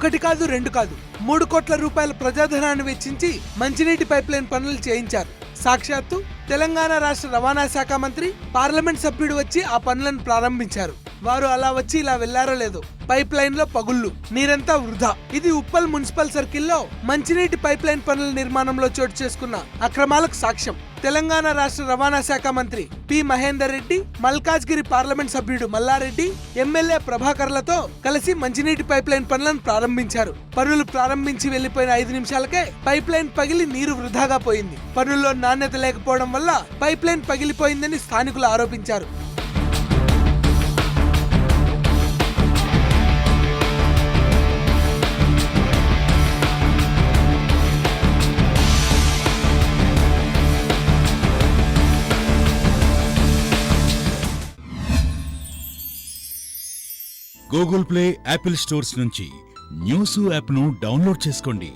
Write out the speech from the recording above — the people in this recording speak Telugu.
ఒకటి కాదు రెండు కాదు. మూడు కోట్ల రూపాయల ప్రజాధనాన్ని వెచ్చించి మంచినీటి పైప్లైన్ పనులు చేయించారు. సాక్షాత్తు తెలంగాణ రాష్ట్ర రవాణా శాఖ మంత్రి పార్లమెంట్ సభ్యుడు వచ్చి ఆ పనులను ప్రారంభించారు. వారు అలా వచ్చి ఇలా వెళ్ళారో లేదో. పైప్ లైన్లో పగుళ్ళు నీరంతా వృధా. ఇది ఉప్పల్ మున్సిపల్ సర్కిల్లో మంచినీటి పైప్ లైన్ పనుల నిర్మాణంలో చోటు చేసుకున్న అక్రమాలకు సాక్ష్యం. తెలంగాణ రాష్ట్ర రవాణా శాఖ మంత్రి పి మహేందర్ రెడ్డి మల్కాజ్గిరి పార్లమెంట్ సభ్యుడు మల్లారెడ్డి ఎమ్మెల్యే ప్రభాకర్లతో కలిసి మంచినీటి పైప్ లైన్ పనులను ప్రారంభించారు. పనులు ప్రారంభించి వెళ్ళిపోయిన ఐదు నిమిషాలకే పైప్ లైన్ పగిలి నీరు వృధాగా పోయింది. పనుల్లో నాణ్యత లేకపోవడం వల్ల పైప్ లైన్ పగిలిపోయిందని స్థానికులు ఆరోపించారు. గూగుల్ ప్లే యాపిల్ స్టోర్స్ నుంచి న్యూస్ యాప్ను డౌన్లోడ్ చేసుకోండి.